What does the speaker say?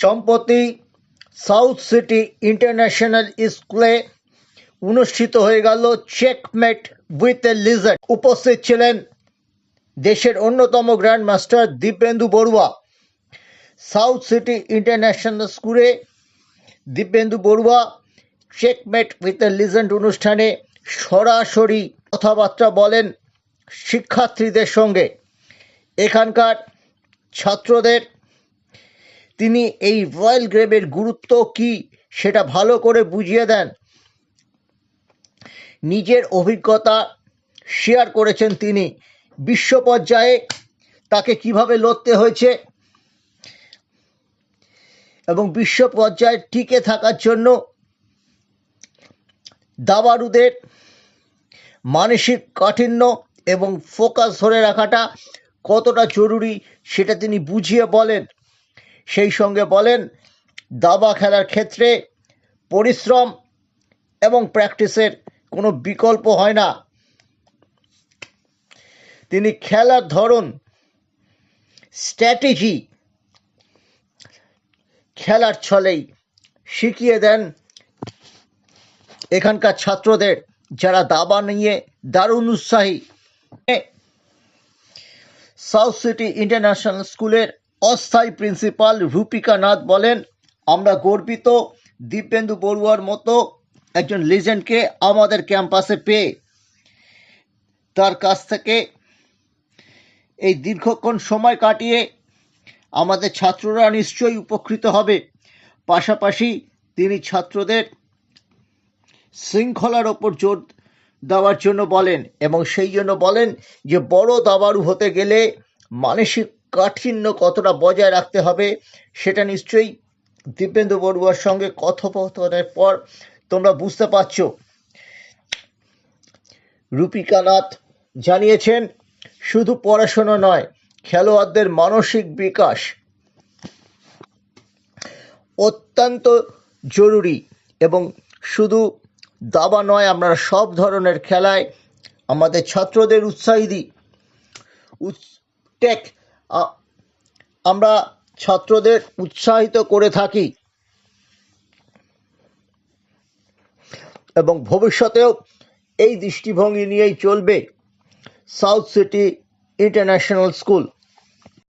সম্প্রতি south City International স্কুলে অনুষ্ঠিত হয়ে গেল চেকমেট উইথ এ লিজার্ড উপস্থিত ছিলেন দেশের অন্যতম grandmaster Dibyendu Barua. South City International স্কুলে Dibyendu Barua checkmate with a legend অনুষ্ঠানে সরাসরি কথাবার্তা বলেন শিক্ষার্থীদের সঙ্গে। এখানকার ছাত্রদের তিনি এই রয়্যাল গ্রেভের গুরুত্ব কি সেটা ভালো করে বুঝিয়ে দেন। নিজের অভিজ্ঞতা শেয়ার করেছেন তিনি। বিশ্ব পর্যায়ে তাকে কীভাবে লড়তে হয়েছে এবং বিশ্ব পর্যায়ে টিকে থাকার জন্য দাবারুদের মানসিক কাঠিন্য এবং ফোকাস ধরে রাখাটা কতটা জরুরি সেটা তিনি বুঝিয়ে বলেন। সেই সঙ্গে বলেন, দাবা খেলার ক্ষেত্রে পরিশ্রম এবং প্র্যাকটিসের কোনো বিকল্প হয় না। তিনি খেলার ধরন, স্ট্র্যাটেজি খেলার ছলেই শিখিয়ে দেন এখানকার ছাত্রদের যারা দাবা নিয়ে দারুণ উৎসাহী। সাউথ সিটি ইন্টারন্যাশনাল স্কুলের অস্থায়ী প্রিন্সিপাল রূপিকা নাথ বলেন, আমরা গর্বিত দিব্যেন্দু বড়ুয়ার মতো একজন লিজেন্ডকে আমাদের ক্যাম্পাসে পেয়ে তার কাছ থেকে এই দীর্ঘক্ষণ সময় কাটিয়ে আমাদের ছাত্ররা নিশ্চয়ই উপকৃত হবে। পাশাপাশি তিনি ছাত্রদের শৃঙ্খলার ওপর জোর দেওয়ার জন্য বলেন এবং সেই জন্য বলেন যে, বড় দাবারু হতে গেলে মানসিক কাঠিন্য কতটা বজায় রাখতে হবে সেটা নিশ্চয়ই দিব্যেন্দু বড়ুয়ার সঙ্গে কথোপকথনের পর তোমরা বুঝতে পারছ। রূপিকা নাথ জানিয়েছেন, শুধু পড়াশোনা নয়, খেলোয়াড়দের মানসিক বিকাশ অত্যন্ত জরুরি এবং শুধু দাবা নয়, আমরা সব ধরনের খেলায় আমাদের ছাত্রদের উৎসাহী দিই। টেক আমরা ছাত্রদের উৎসাহিত করে থাকি এবং ভবিষ্যতেও এই দৃষ্টিভঙ্গি নিয়েই চলবে সাউথ সিটি ইন্টারন্যাশনাল স্কুল।